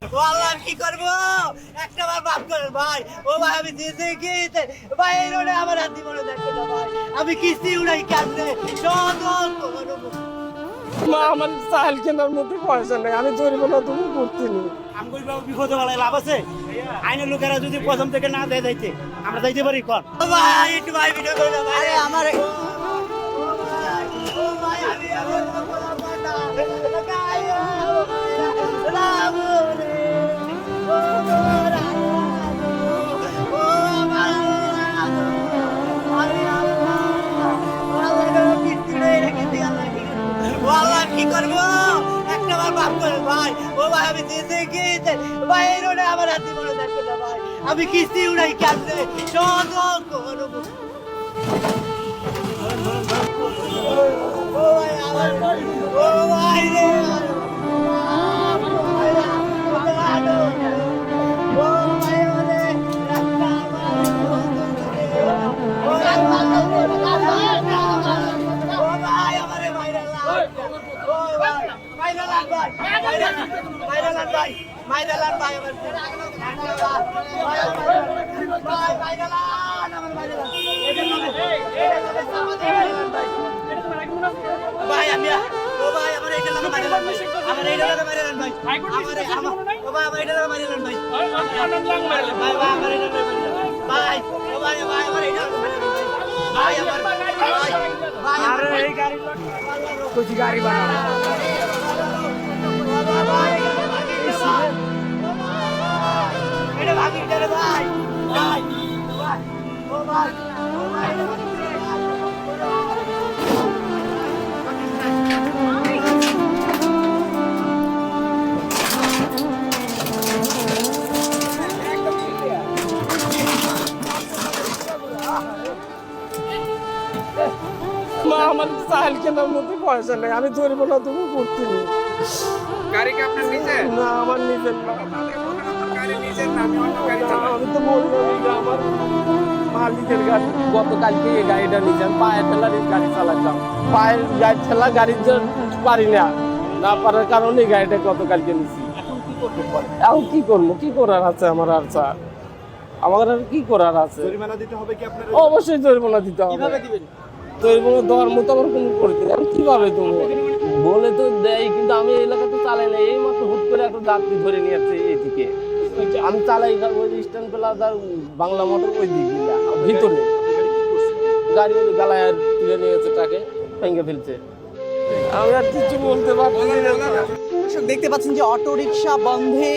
ও আল্লাহ কি করব? একটা বার মাফ করেন ভাই। ও ভাই আমি দিতে গিয়েছে। ভাই এই রোডে আমার হাতি মনে দেখো না ভাই। আমি কিস্তি উড়াই কাঁদলে শত মা আমার চাল কেনার মধ্যে পয়সা নেই। আমি জরিব না তুমি করতে নি আমগুলি বাবু বিপদে বেলায় লাভ আছে? আইনের লোকেরা যদি প্রথম থেকে না দেয় যাইতে আমরা যাইতে পারি কর। ভাই একটু ভাই ভিডিও করে আমার ভাই আমি দিতে গিয়েছে। ভাই এই রোডে আমার হাতে মনে দেখো না আমি কিস্তি উড়াই করব। ভাই গাড়ি বানা মা আমার চাল কেনার মধ্যে পয়সা নেই আমি জরিব না তুমি করতে নি গাড়ি কি আপনার নিজের? না আমার নিজের না। আমি তো বললাম আমার মালিকের গাড়ি গতকালকে এই গাড়িটা নিয়েছেন। পায়ের ঠেলার গাড়ি চালাতাম পায়ের গাড়ি ঠেলা গাড়ির জন্য পারি না। না পারার কারণে এই গাড়িটা গতকালকে নিয়েছি। এখন কি করব? কি করার আছে আমার আর স্যার? আমার আর কি করার আছে? জরিমানা দিতে হবে কি আপনার? অবশ্যই জরিমানা দিতে হবে। কীভাবে দিবেন? জরিমানা দেওয়ার মতো আমার কোনো করতে আমি কীভাবে দেবো? বলে তো দেয় কিন্তু আমি এই এলাকাতে চালাই না। এই মাত্র হুট করে একটা যাত্রী ধরে নিয়ে যাচ্ছে এইদিকে আমি চালাই ওই স্ট্যান্ড প্লাজার বাংলা মোটর ওই দিক ভিতরে। গাড়ি ওই আর তুলে নিয়ে গেছে তাকে ভেঙে ফেলছে। আমরা কিছু বলতে পারছি দেখতে পাচ্ছেন যে অটো রিক্সা বন্ধে